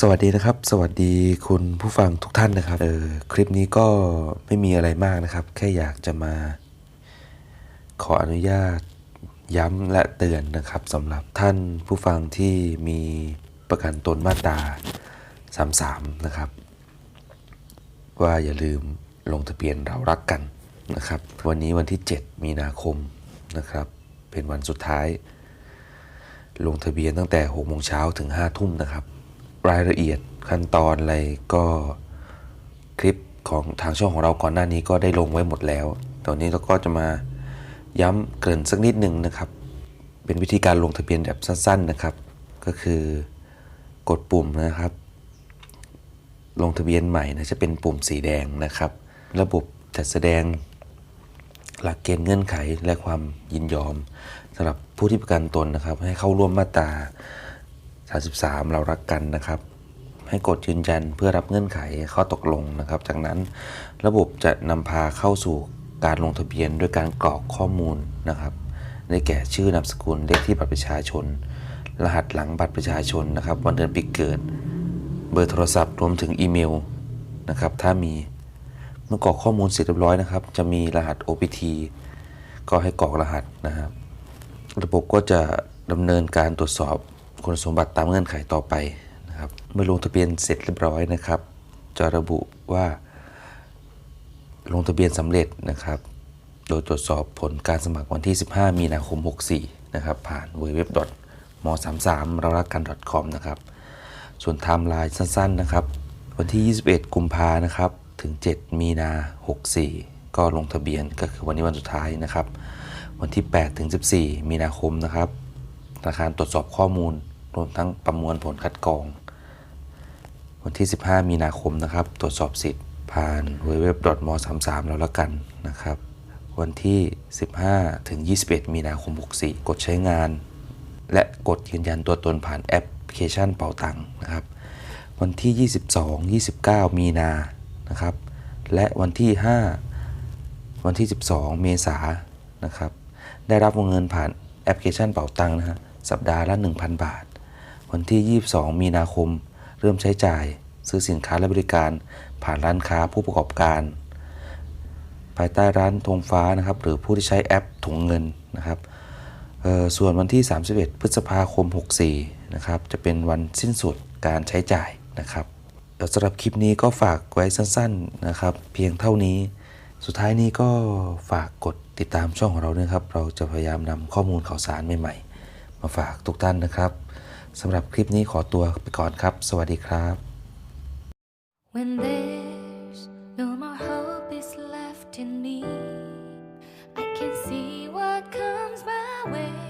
สวัสดีนะครับ สวัสดีคุณผู้ฟังทุกท่านนะครับเออคลิปนี้ก็ไม่มีอะไรมากนะครับ แค่อยากจะมา ขออนุญาตย้ำและเตือนนะครับสำหรับท่านผู้ฟังที่มีประกันตนมาตรา33 นะครับ ว่าอย่าลืมลงทะเบียนเรารักกันนะครับ วันนี้วันที่ 7 มีนาคมนะครับ เป็นวันสุดท้าย ลงทะเบียนตั้งแต่6โมงเช้าถึง5ทุ่มนะครับ รายละเอียดขั้นตอนอะไรก็คลิปของทางช่องของเราก่อนหน้านี้ก็ได้ลงไว้หมดแล้ว ตอนนี้เราก็จะมาย้ำเกริ่นสักนิดหนึ่งนะครับ เป็นวิธีการลงทะเบียนแบบสั้นๆนะครับ ก็คือกดปุ่มนะครับ ลงทะเบียนใหม่นะจะเป็นปุ่มสีแดงนะครับ ระบบจัดแสดงหลักเกณฑ์เงื่อนไขและความยินยอมสำหรับผู้ที่ประกันตนนะครับ ให้เข้าร่วมมาตรา 33 เรารักกันนะครับ ให้กดยืนยันเพื่อรับเงื่อนไขข้อตกลงนะครับ จากนั้นระบบจะนำพาเข้าสู่การลงทะเบียนด้วยการกรอกข้อมูลนะครับได้แก่ชื่อนามสกุลเลขที่บัตรประชาชน รหัสหลังบัตรประชาชนนะครับ วันเดือนปีเกิด เบอร์โทรศัพท์รวมถึงอีเมลนะครับถ้ามีเมื่อกรอกข้อมูลเสร็จเรียบร้อยนะครับ จะมีรหัส OPT ก็ให้กรอกรหัสนะครับ ระบบก็จะดำเนินการตรวจสอบ คุณสมบัติตามเงื่อนไขต่อไปนะครับ เมื่อลงทะเบียนเสร็จเรียบร้อยนะครับ จะระบุว่า ลงทะเบียนสำเร็จนะครับ โดยตรวจสอบผลการสมัครวันที่ 15 มีนาคม 64 นะครับ ผ่าน w w w m 3 3เรารักกัน .com นะครับ ส่วนไทม์ไลน์สั้นๆนะครับ วันที่ 21 กุมภานะครับ ถึง 7 มีนา 64 ก็ลงทะเบียนก็คือวันนี้วันสุดท้ายนะครับ วันที่ 8 ถึง 14 มีนาคมนะครับธนาคารตรวจสอบข้อมูล รวมทั้งประมวลผลคัดกรอง วันที่ 15 มีนาคมนะครับ ตรวจสอบสิทธิ์ผ่าน w w w m 3 3แล้วละกันนะครับ วันที่ 15 ถึง 21 มีนาคม 64 กดใช้งาน และกดยืนยันตัวตนผ่านแอปพลิเคชันเป่าตังค์นะครับ วันที่ 22 29 มีนานะครับ และวันที่ 5 วันที่ 12 เมษายนนะครับ ได้รับวงเงินผ่านแอปพลิเคชันเป่าตังค์นะฮะสัปดาห์ละ 1,000 บาท วันที่ 22 มีนาคม เริ่มใช้จ่ายซื้อสินค้าและบริการผ่านร้านค้าผู้ประกอบการ ภายใต้ร้านธงฟ้านะครับ หรือผู้ที่ใช้แอปถุงเงินนะครับส่วนวันที่ 31 พฤษภาคม 64 นะครับ จะเป็นวันสิ้นสุดการใช้จ่ายนะครับสำหรับคลิปนี้ก็ฝากไว้สั้นๆนะครับ เพียงเท่านี้ สุดท้ายนี้ก็ฝากกดติดตามช่องของเราด้วยนะครับ เราจะพยายามนำข้อมูลข่าวสารใหม่ๆ มาฝากทุกท่านนะครับ สำหรับคลิปนี้ขอตัวไปก่อนครับ สวัสดีครับ When there's no more hope is left in me I can see what comes my way